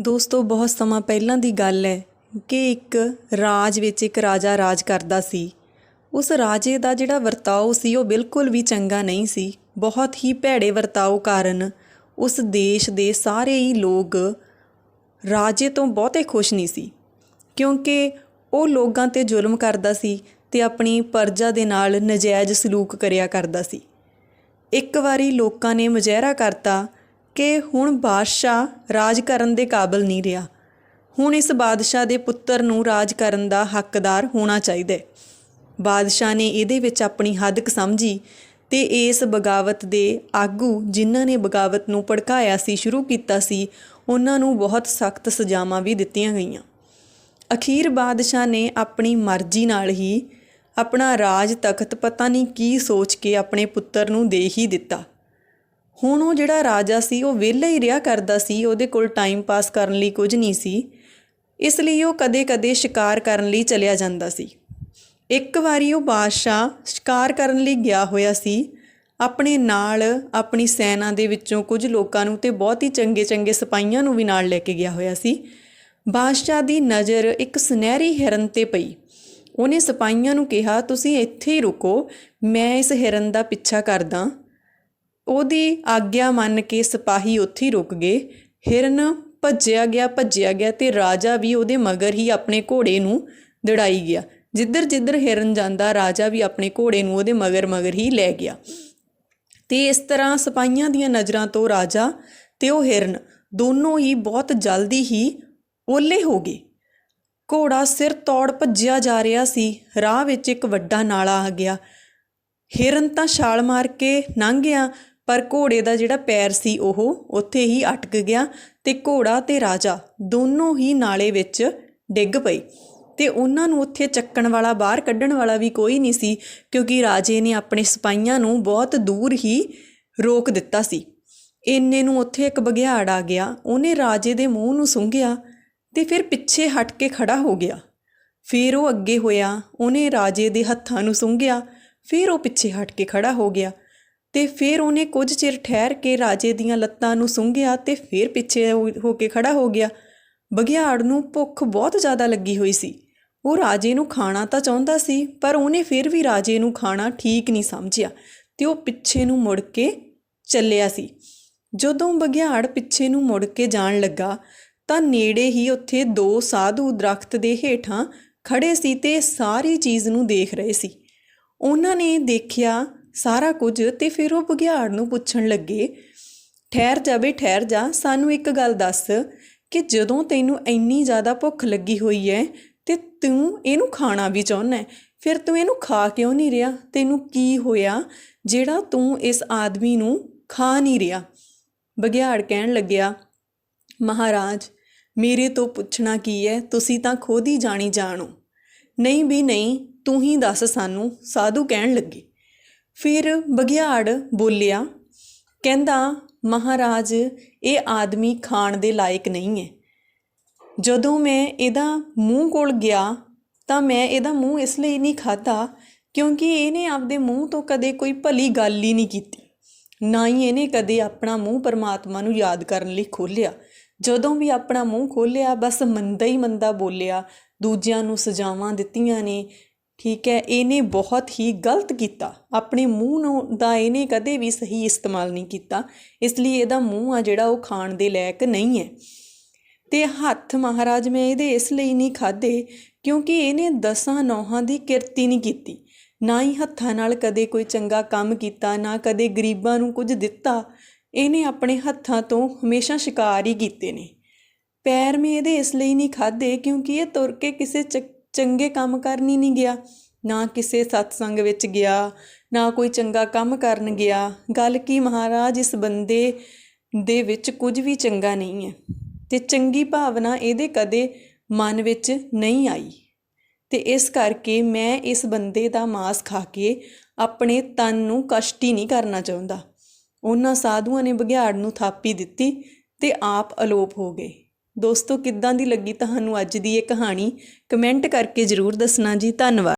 ਦੋਸਤੋ, ਬਹੁਤ ਸਮਾਂ ਪਹਿਲਾਂ ਦੀ ਗੱਲ ਹੈ ਕਿ ਇੱਕ ਰਾਜ ਵਿੱਚ ਇੱਕ ਰਾਜਾ ਰਾਜ ਕਰਦਾ ਸੀ। ਉਸ ਰਾਜੇ ਦਾ ਜਿਹੜਾ ਵਰਤਾਓ ਸੀ, ਉਹ ਬਿਲਕੁਲ ਵੀ ਚੰਗਾ ਨਹੀਂ ਸੀ। ਬਹੁਤ ਹੀ ਭੈੜੇ ਵਰਤਾਓ ਕਾਰਨ ਉਸ ਦੇਸ਼ ਦੇ ਸਾਰੇ ਹੀ ਲੋਕ ਰਾਜੇ ਤੋਂ ਬਹੁਤੇ ਖੁਸ਼ ਨਹੀਂ ਸੀ। ਕਿਉਂਕਿ ਉਹ ਲੋਕਾਂ ਤੇ ਜ਼ੁਲਮ ਕਰਦਾ ਸੀ ਤੇ ਆਪਣੀ ਪਰਜਾ ਦੇ ਨਾਲ ਨਜਾਇਜ਼ ਸਲੂਕ ਕਰਿਆ ਕਰਦਾ ਸੀ। ਇੱਕ ਵਾਰੀ ਲੋਕਾਂ ਨੇ ਮੁਜ਼ਾਹਰਾ ਕਰਤਾ ਕਿ ਹੁਣ ਬਾਦਸ਼ਾਹ ਰਾਜ ਕਰਨ ਦੇ ਕਾਬਿਲ ਨਹੀਂ ਰਿਹਾ। ਹੁਣ ਇਸ ਬਾਦਸ਼ਾਹ ਦੇ ਪੁੱਤਰ ਨੂੰ ਰਾਜ ਕਰਨ ਦਾ ਹੱਕਦਾਰ ਹੋਣਾ ਚਾਹੀਦਾ ਹੈ। ਬਾਦਸ਼ਾਹ ਨੇ ਇਹਦੇ ਵਿੱਚ ਆਪਣੀ ਹੱਦ ਸਮਝੀ ਤੇ ਇਸ ਬਗਾਵਤ ਦੇ ਆਗੂ ਜਿਨ੍ਹਾਂ ਨੇ ਬਗਾਵਤ ਨੂੰ ਭੜਕਾਇਆ ਸੀ, ਸ਼ੁਰੂ ਕੀਤਾ ਸੀ, ਉਹਨਾਂ ਨੂੰ ਬਹੁਤ ਸਖਤ ਸਜ਼ਾਵਾਂ ਵੀ ਦਿੱਤੀਆਂ ਗਈਆਂ। ਅਖੀਰ ਬਾਦਸ਼ਾਹ ਨੇ ਆਪਣੀ ਮਰਜ਼ੀ ਨਾਲ ਹੀ ਆਪਣਾ ਰਾਜ ਤਖਤ ਪਤਾ ਨਹੀਂ ਕੀ ਸੋਚ ਕੇ ਆਪਣੇ ਪੁੱਤਰ ਨੂੰ ਦੇ ਹੀ ਦਿੱਤਾ। ਹੁਣ ਉਹ ਜਿਹੜਾ ਰਾਜਾ ਸੀ, ਉਹ ਵਿਹਲਾ ਹੀ ਰਿਹਾ ਕਰਦਾ ਸੀ, ਉਹਦੇ ਕੋਲ ਟਾਈਮ ਪਾਸ ਕਰਨ ਲਈ ਕੁਝ ਨਹੀਂ ਸੀ। ਇਸ ਲਈ ਉਹ ਕਦੇ-ਕਦੇ ਸ਼ਿਕਾਰ ਕਰਨ ਲਈ ਚਲਿਆ ਜਾਂਦਾ ਸੀ। ਇੱਕ ਵਾਰੀ ਉਹ ਬਾਦਸ਼ਾਹ ਸ਼ਿਕਾਰ ਕਰਨ ਲਈ ਗਿਆ ਹੋਇਆ ਸੀ। ਆਪਣੇ ਨਾਲ, ਆਪਣੀ ਸੈਨਾ ਦੇ ਵਿੱਚੋਂ ਕੁਝ ਲੋਕਾਂ ਨੂੰ ਤੇ ਬਹੁਤ ਹੀ ਚੰਗੇ-ਚੰਗੇ ਸਿਪਾਹੀਆਂ ਨੂੰ ਵੀ ਨਾਲ ਲੈ ਕੇ ਗਿਆ ਹੋਇਆ ਸੀ। ਬਾਦਸ਼ਾਹ ਦੀ ਨਜ਼ਰ ਇੱਕ ਸੁਨਹਿਰੀ ਹਿਰਨ ਤੇ ਪਈ। ਉਹਨੇ ਸਿਪਾਹੀਆਂ ਨੂੰ ਕਿਹਾ, ਤੁਸੀਂ ਇੱਥੇ ਹੀ ਰੁਕੋ, ਮੈਂ ਇਸ ਹਿਰਨ ਦਾ ਪਿੱਛਾ ਕਰਦਾ। ਉਹਦੀ ਆਗਿਆ ਮੰਨ ਕੇ ਸਿਪਾਹੀ ਉੱਥੇ ਹੀ ਰੁਕ ਗਏ। ਹਿਰਨ ਭੱਜਿਆ ਗਿਆ ਭੱਜਿਆ ਗਿਆ ਤੇ ਰਾਜਾ ਵੀ ਉਹਦੇ ਮਗਰ ਹੀ ਆਪਣੇ ਘੋੜੇ ਨੂੰ ਦੜਾਈ ਗਿਆ। ਜਿੱਧਰ ਜਿੱਧਰ ਹਿਰਨ ਜਾਂਦਾ, ਰਾਜਾ ਵੀ ਆਪਣੇ ਘੋੜੇ ਨੂੰ ਉਹਦੇ ਮਗਰ ਮਗਰ ਹੀ ਲੈ ਗਿਆ। ਤੇ ਇਸ ਤਰ੍ਹਾਂ ਸਿਪਾਹੀਆਂ ਦੀਆਂ ਨਜ਼ਰਾਂ ਤੋਂ ਰਾਜਾ ਤੇ ਉਹ ਹਿਰਨ ਦੋਨੋਂ ਹੀ ਬਹੁਤ ਜਲਦੀ ਹੀ ਓਲੇ ਹੋ ਗਏ। ਘੋੜਾ ਸਿਰ ਤੋੜ ਭੱਜਿਆ ਜਾ ਰਿਹਾ ਸੀ, ਰਾਹ ਵਿੱਚ ਇੱਕ ਵੱਡਾ ਨਾਲਾ ਆ ਗਿਆ। ਹਿਰਨ ਤਾਂ ਛਾਲ ਮਾਰ ਕੇ ਲੰਘ ਗਿਆ ਪਰ ਘੋੜੇ ਦਾ ਜਿਹੜਾ ਪੈਰ ਸੀ ਉਹ ਉੱਥੇ ਹੀ ਅਟਕ ਗਿਆ ਤੇ ਘੋੜਾ ਤੇ ਰਾਜਾ ਦੋਨੋਂ ਹੀ ਨਾਲੇ ਵਿੱਚ ਡਿੱਗ ਪਏ। ਤੇ ਉਹਨਾਂ ਨੂੰ ਉੱਥੇ ਚੱਕਣ ਵਾਲਾ, ਬਾਹਰ ਕੱਢਣ ਵਾਲਾ ਵੀ ਕੋਈ ਨਹੀਂ ਸੀ ਕਿਉਂਕਿ ਰਾਜੇ ਨੇ ਆਪਣੇ ਸਿਪਾਹੀਆਂ ਨੂੰ ਬਹੁਤ ਦੂਰ ਹੀ ਰੋਕ ਦਿੱਤਾ ਸੀ। ਇੰਨੇ ਨੂੰ ਉੱਥੇ ਇੱਕ ਬਘਿਆੜ ਆ ਗਿਆ, ਉਹਨੇ ਰਾਜੇ ਦੇ ਮੂੰਹ ਨੂੰ ਸੁੰਘਿਆ ਤੇ ਫਿਰ ਪਿੱਛੇ ਹਟ ਕੇ ਖੜਾ ਹੋ ਗਿਆ। ਫਿਰ ਉਹ ਅੱਗੇ ਹੋਇਆ, ਉਹਨੇ ਰਾਜੇ ਦੇ ਹੱਥਾਂ ਨੂੰ ਸੁੰਘਿਆ, ਫਿਰ ਉਹ ਪਿੱਛੇ ਹਟ ਕੇ ਖੜਾ ਹੋ ਗਿਆ। ਤੇ ਫਿਰ ਉਹਨੇ ਕੁਝ ਚਿਰ ਠਹਿਰ ਕੇ ਰਾਜੇ ਦੀਆਂ ਲੱਤਾਂ ਨੂੰ ਸੁੰਘਿਆ ਤੇ ਫਿਰ ਪਿੱਛੇ ਹੋ ਹੋ ਕੇ ਖੜਾ ਹੋ ਗਿਆ। ਬਘਿਆੜ ਨੂੰ ਭੁੱਖ ਬਹੁਤ ਜ਼ਿਆਦਾ ਲੱਗੀ ਹੋਈ ਸੀ। ਉਹ ਰਾਜੇ ਨੂੰ ਖਾਣਾ ਤਾਂ ਚਾਹੁੰਦਾ ਸੀ, ਪਰ ਉਹਨੇ ਫਿਰ ਵੀ ਰਾਜੇ ਨੂੰ ਖਾਣਾ ਠੀਕ ਨਹੀਂ ਸਮਝਿਆ ਤੇ ਉਹ ਪਿੱਛੇ ਨੂੰ ਮੁੜ ਕੇ ਚੱਲਿਆ ਸੀ। ਜਦੋਂ ਬਘਿਆੜ ਪਿੱਛੇ ਨੂੰ ਮੁੜ ਕੇ ਜਾਣ ਲੱਗਾ, ਤਾਂ ਨੇੜੇ ਹੀ ਉੱਥੇ ਦੋ ਸਾਧੂ ਦਰਖਤ ਦੇ ਹੇਠਾਂ ਖੜੇ ਸੀ ਤੇ ਸਾਰੀ ਚੀਜ਼ ਨੂੰ ਦੇਖ ਰਹੇ ਸੀ। ਉਹਨਾਂ ਨੇ ਦੇਖਿਆ ਸਾਰਾ ਕੁਝ ਤੇ ਫਿਰ ਉਹ ਬਘਿਆੜ ਨੂੰ ਪੁੱਛਣ ਲੱਗੇ, ਠਹਿਰ ਜਾਵੇ ਠਹਿਰ ਜਾ, ਸਾਨੂੰ ਇੱਕ ਗੱਲ ਦੱਸ ਕਿ ਜਦੋਂ ਤੈਨੂੰ ਇੰਨੀ ਜ਼ਿਆਦਾ ਭੁੱਖ ਲੱਗੀ ਹੋਈ ਹੈ ਤੇ ਤੂੰ ਇਹਨੂੰ ਖਾਣਾ ਵੀ ਚਾਹੁੰਦਾ ਫਿਰ ਤੂੰ ਇਹਨੂੰ ਖਾ ਕਿਉਂ ਨਹੀਂ ਰਿਹਾ? ਤੈਨੂੰ ਕੀ ਹੋਇਆ ਜਿਹੜਾ ਤੂੰ ਇਸ ਆਦਮੀ ਨੂੰ ਖਾ ਨਹੀਂ ਰਿਹਾ? ਬਘਿਆੜ ਕਹਿਣ ਲੱਗਿਆ, ਮਹਾਰਾਜ, ਮੇਰੇ ਤੋਂ ਪੁੱਛਣਾ ਕੀ ਹੈ ਤੁਸੀਂ ਤਾਂ ਖੁਦ ਹੀ ਜਾਣੀ ਜਾਣੋ ਨਹੀਂ ਵੀ ਨਹੀਂ, ਤੂੰ ਹੀ ਦੱਸ ਸਾਨੂੰ, ਸਾਧੂ ਕਹਿਣ ਲੱਗੇ। ਫਿਰ ਬਘਿਆੜ ਬੋਲਿਆ, ਕਹਿੰਦਾ, ਮਹਾਰਾਜ, ਇਹ ਆਦਮੀ ਖਾਣ ਦੇ ਲਾਇਕ ਨਹੀਂ ਹੈ। ਜਦੋਂ ਮੈਂ ਇਹਦਾ ਮੂੰਹ ਕੋਲ ਗਿਆ, ਤਾਂ ਮੈਂ ਇਹਦਾ ਮੂੰਹ ਇਸ ਲਈ ਨਹੀਂ ਖਾਧਾ, ਕਿਉਂਕਿ ਇਹਨੇ ਆਪਦੇ ਮੂੰਹ ਤੋਂ ਕਦੇ ਕੋਈ ਭਲੀ ਗੱਲ ਹੀ ਨਹੀਂ ਕੀਤੀ। ਨਾ ਹੀ ਇਹਨੇ ਕਦੇ ਆਪਣਾ ਮੂੰਹ ਪਰਮਾਤਮਾ ਨੂੰ ਯਾਦ ਕਰਨ ਲਈ ਖੋਲ੍ਹਿਆ। ਜਦੋਂ ਵੀ ਆਪਣਾ ਮੂੰਹ ਖੋਲ੍ਹਿਆ, ਬਸ ਮੰਦਾ ਹੀ ਮੰਦਾ ਬੋਲਿਆ, ਦੂਜਿਆਂ ਨੂੰ ਸਜ਼ਾਵਾਂ ਦਿੱਤੀਆਂ ਨੇ ਠੀਕ ਹੈ, ਇਹਨੇ ਬਹੁਤ ਹੀ ਗਲਤ ਕੀਤਾ। ਆਪਣੇ ਮੂੰਹ ਨੂੰ ਦਾ ਇਹਨੇ ਕਦੇ ਵੀ ਸਹੀ ਇਸਤੇਮਾਲ ਨਹੀਂ ਕੀਤਾ। ਇਸ ਲਈ ਇਹਦਾ ਮੂੰਹ ਆ ਜਿਹੜਾ ਉਹ ਖਾਣ ਦੇ ਲਾਇਕ ਨਹੀਂ ਹੈ। ਤੇ ਹੱਥ ਮਹਾਰਾਜ, ਮੈਂ ਇਹਦੇ ਇਸ ਲਈ ਨਹੀਂ ਖਾਦੇ ਕਿਉਂਕਿ ਇਹਨੇ ਦਸਾਂ ਨੌਹਾਂ ਦੀ ਕਿਰਤੀ ਨਹੀਂ ਕੀਤੀ। ਨਾ ਹੀ ਹੱਥਾਂ ਨਾਲ ਕਦੇ ਕੋਈ ਚੰਗਾ ਕੰਮ ਕੀਤਾ, ਨਾ ਕਦੇ ਗਰੀਬਾਂ ਨੂੰ ਕੁਝ ਦਿੱਤਾ। ਇਹਨੇ ਆਪਣੇ ਹੱਥਾਂ ਤੋਂ ਹਮੇਸ਼ਾ ਸ਼ਿਕਾਰ ਹੀ ਕੀਤੇ ਨੇ। ਪੈਰ ਮੈਂ ਇਹਦੇ ਇਸ ਲਈ ਨਹੀਂ ਖਾਦੇ ਕਿਉਂਕਿ ਇਹ ਤੁਰ ਕੇ ਕਿਸੇ ਚੰਗੇ ਕੰਮ ਕਰਨ ਹੀ ਨਹੀਂ ਗਿਆ। ਨਾ ਕਿਸੇ ਸਤਸੰਗ ਵਿੱਚ ਗਿਆ, ਨਾ ਕੋਈ ਚੰਗਾ ਕੰਮ ਕਰਨ ਗਿਆ। ਗੱਲ ਕੀ ਮਹਾਰਾਜ, ਇਸ ਬੰਦੇ ਦੇ ਵਿੱਚ ਕੁਝ ਵੀ ਚੰਗਾ ਨਹੀਂ ਹੈ ਤੇ ਚੰਗੀ ਭਾਵਨਾ ਇਹਦੇ ਕਦੇ ਮਨ ਵਿੱਚ ਨਹੀਂ ਆਈ। ਤੇ ਇਸ ਕਰਕੇ ਮੈਂ ਇਸ ਬੰਦੇ ਦਾ ਮਾਸ ਖਾ ਕੇ ਆਪਣੇ ਤਨ ਨੂੰ ਕਸ਼ਟ ਹੀ ਨਹੀਂ ਕਰਨਾ ਚਾਹੁੰਦਾ। ਉਹਨਾਂ ਸਾਧੂਆਂ ਨੇ ਬਘਿਆੜ ਨੂੰ ਥਾਪੀ ਦਿੱਤੀ ਤੇ ਆਪ ਅਲੋਪ ਹੋ ਗਏ। ਦੋਸਤੋ, ਕਿੱਦਾਂ ਦੀ ਲੱਗੀ ਤੁਹਾਨੂੰ ਅੱਜ ਦੀ ਇਹ ਕਹਾਣੀ? ਕਮੈਂਟ ਕਰਕੇ ਜ਼ਰੂਰ ਦੱਸਣਾ ਜੀ। ਧੰਨਵਾਦ।